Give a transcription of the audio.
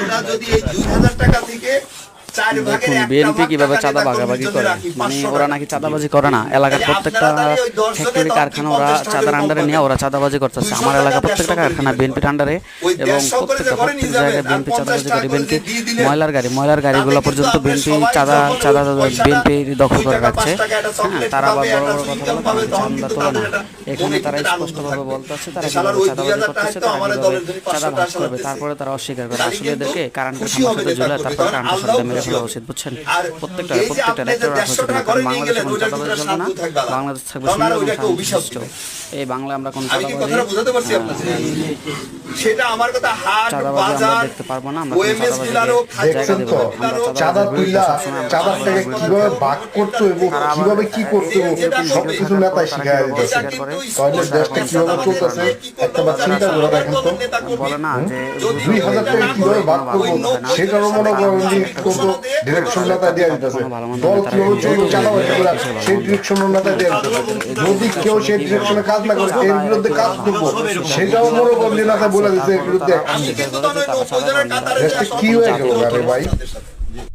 সেটা যদি এই দুই হাজার টাকা থেকে দেখুন বিএনপি কীভাবে কর্মীর জন্য করে মানে ওরা নাকি চাঁদাবাজি করে না? এলাকার প্রত্যেকটা ফ্যাক্টরি কারখানা ওরা চাঁদার আন্ডারে নিয়ে ওরা চাঁদাবাজি করতেছে। আমার এলাকা প্রত্যেকটা কারখানা বিএনপির আন্ডারে এবং প্রত্যেকটা প্রত্যেক জায়গায় বিএনপি চাঁদাবাজি করে। বিএনপি ময়লার গাড়ি ময়লার গাড়িগুলো পর্যন্ত বিএনপি চাঁদা চাঁদা বিএনপি দখল করে রাখছে। হ্যাঁ তারা আবার বড় বড় কথা বলে কিন্তু তোলে না। এখানে তারা স্পষ্টভাবে থাকবে। বলতে আছে তারা চাঁদাবাজি করতেছে তারা চাঁদা ভাগ করবে তারপরে তারা অস্বীকার করে আসলে এদেরকে কারেন্টের হবে ঝুলে তারপর কারেন্টের সাথে উচিত বুঝছেন? প্রত্যেকটা প্রত্যেকটা আপনি রাখা উচিত কারণ করে নিয়ে বাংলাদেশে কোনো চাঁদাবাজি চলবে না। বাংলাদেশ থাকবে সুন্দর। এই বাংলায় আমরা কোনো সেটা আমার কথা হাট আমরা বাজার দেখতে পারব না আমরা জায়গা দেব চাঁদা তুইলা থেকে কীভাবে ভাগ করতে হইব কীভাবে কি করতে হইব সব নেতাই শিখায় দিতেছে তাহলে দেশটা কীভাবে চলতেছে একটা বার চিন্তা করে দেখেন তো। বলে না যে দুই হাজার টাকা কীভাবে ভাগ করব? সেটারও মনে করেন যে কিন্তু ডিরেকশন নেতা দিয়ে দিতেছে। দল কীভাবে চলবে চাঁদাবাজি করে সেই ডিরেকশনটা দিয়ে দিতেছে। যদি কেউ সেই ডিরেকশনে কাজ না করে, এর বিরুদ্ধে কাজ করব, সেটাও মনে করেন বলে দিচ্ছে এর বিরুদ্ধে কি হয়ে গেল ভাই।